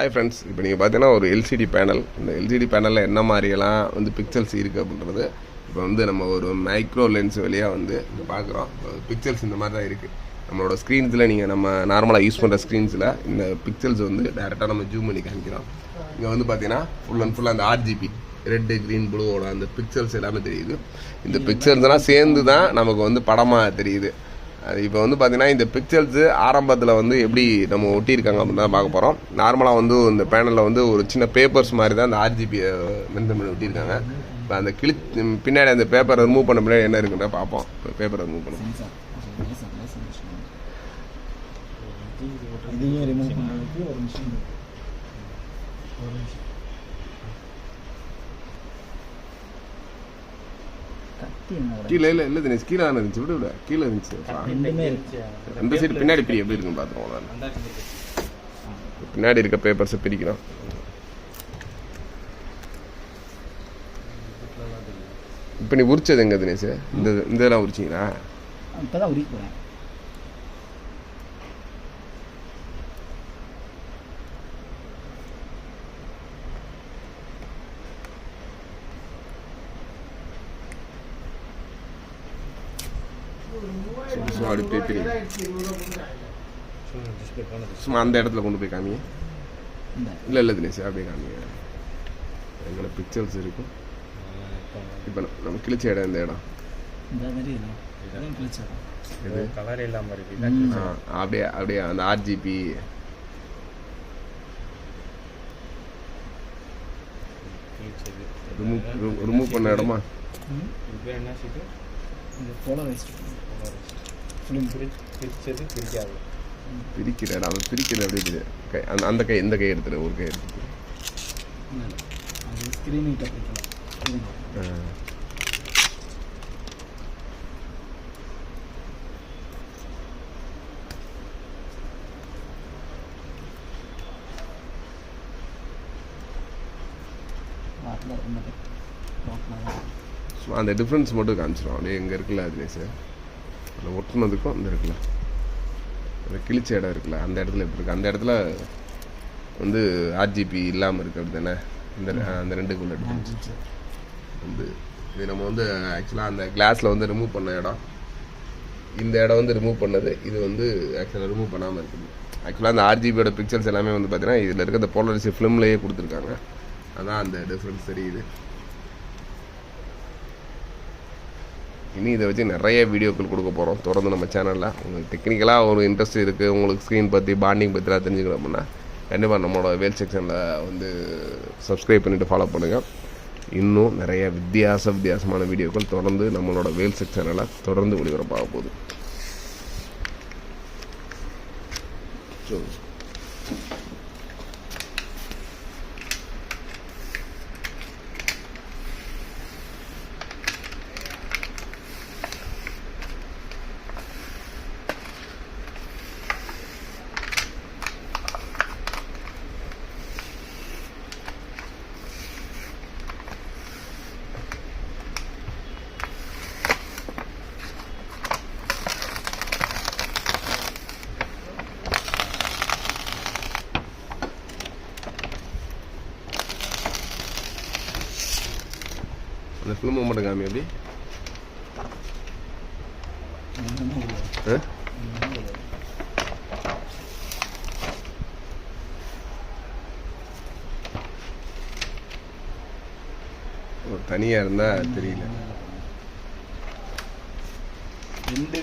Hi friends இப்போ நீங்கள் பார்த்தீங்கன்னா ஒரு எல்சிடி பேனல் இந்த எல்சிடி பேனலில் என்ன மாதிரியெல்லாம் வந்து பிக்சல்ஸ் இருக்குது அப்படின்றது இப்போ வந்து நம்ம ஒரு மைக்ரோ லென்ஸ் வழியாக வந்து இங்கே பார்க்குறோம் பிக்சல்ஸ் இந்த மாதிரி தான் இருக்குது நம்மளோட ஸ்க்ரீன்ஸில் நீங்கள் நம்ம நார்மலாக யூஸ் பண்ணுற ஸ்க்ரீன்ஸில் இந்த பிக்சல்ஸ் வந்து டேரெக்டாக நம்ம ஜூம் பண்ணி காமிக்கிறோம். இங்கே வந்து பார்த்தீங்கன்னா ஃபுல் அண்ட் ஃபுல் அந்த ஆர்ஜிபி ரெட்டு க்ரீன் ப்ளூவோட அந்த பிக்சல்ஸ் எல்லாமே தெரியுது. இந்த பிக்சல்ஸ்லாம் சேர்ந்து தான் நமக்கு வந்து படமாக தெரியுது. இப்போ வந்து பார்த்தீங்கன்னா இந்த பிக்சல்ஸு ஆரம்பத்தில் வந்து எப்படி நம்ம ஒட்டியிருக்காங்க அப்படின்னு தான் பார்க்க போகிறோம் நார்மலாக வந்து இந்த பேனலில் வந்து ஒரு சின்ன பேப்பர்ஸ் மாதிரி தான் அந்த ஆர்ஜிபி மென்ஷன் பண்ணி ஒட்டியிருக்காங்க. இப்போ அந்த கிளி பின்னாடி அந்த பேப்பரை ரிமூவ் பண்ண பின்னாடி என்ன இருக்குன்ற பார்ப்போம். பேப்பரை ரிமூவ் பண்ணுவோம். மிஷின் இதையும் ரிமூவ் பண்ணுறதுக்கு ஒரு மிஷின் ஒரு நிமிஷம் கீழே இல்லை இல்லை தினேஷ் கீழே இருந்துச்சு. விடு விட. கீழே இருந்துச்சு. சைடு பின்னாடி பிரி எப்படி இருக்குன்னு பார்த்துருவோம் பின்னாடி இருக்க பேப்பர்ஸை பிரிக்கிறோம். இப்போ நீ உரிச்சது எங்க தினேஷ்? இந்த இதெல்லாம் உரிச்சிங்களா? இப்போ தான் உரிக்க போகிறேன் சும்மா அப்படி போய் பிரி சும்மா அந்த இடத்துல கொண்டு போய் காமிங்க இல்லை இல்லை தினேஷ் அப்படியே காமிங்க எங்களை பிக்சர்ஸ் இருக்கும். இப்போ நம்ம கிழிச்ச இடம் இந்த இடம். கலர் இருக்கு. அப்படியே அப்படியே அந்த ஆர்ஜிபி ரிமூவ் ரிமூவ் பண்ண இடமா? என்ன ஃபிலிம் பிரிச்சது பிரிக்காது பிரிக்கிற இடம் அது பிரிக்கிற அப்படியே பிரி. கை அந்த அந்த கை இந்த கை எடுத்துரு ஒரு கை சும்மா அந்த டிஃப்ரென்ஸ் மட்டும் காமிச்சிடும் அப்படியே எங்கே இருக்குல்ல தினேஷ் அந்த ஒட்டுனதுக்கும் அந்த இருக்குல்ல. அந்த கிழிச்ச இடம் இருக்குல்ல அந்த இடத்துல எப்படி இருக்கு? அந்த இடத்துல வந்து ஆர்ஜிபி இல்லாமல் இருக்கு அப்படி தானே? இந்த அந்த ரெண்டுக்குள்ள வந்து இது நம்ம வந்து ஆக்சுவலாக அந்த கிளாஸில் வந்து ரிமூவ் பண்ண இடம். இந்த இடம் வந்து ரிமூவ் பண்ணது இது வந்து ஆக்சுவலாக ரிமூவ் பண்ணாமல் இருக்குது. ஆக்சுவலாக அந்த ஆர்ஜிபியோட பிக்சர்ஸ் எல்லாமே வந்து பார்த்தீங்கன்னா இதில் இருக்க இந்த போலரிசி ஃபிலிம்லேயே கொடுத்துருக்காங்க. அதான் அந்த டிஃப்ரென்ஸ் தெரியுது. இனி இதை வச்சு நிறைய வீடியோக்கள் கொடுக்க போகிறோம் தொடர்ந்து நம்ம சேனலில் உங்களுக்கு டெக்னிக்கலாக ஒரு இன்ட்ரெஸ்ட் இருக்குது உங்களுக்கு ஸ்க்ரீன் பற்றி பாண்டிங் பற்றிலாம் தெரிஞ்சுக்கணும் அப்படின்னா கண்டிப்பாக நம்மளோட வேல் செக்ஷனில் வந்து சப்ஸ்கிரைப் பண்ணிவிட்டு ஃபாலோ பண்ணுங்கள் இன்னும் நிறைய வித்தியாச வித்தியாசமான வீடியோக்கள் தொடர்ந்து நம்மளோட வேல் செக்ஷனில் தொடர்ந்து ஒளிபரப்பாக போகுது. ஸோ அந்த ஃபிலிம் மட்டும் காமி எப்படி தனியாக இருந்தால் தெரியல. ரெண்டு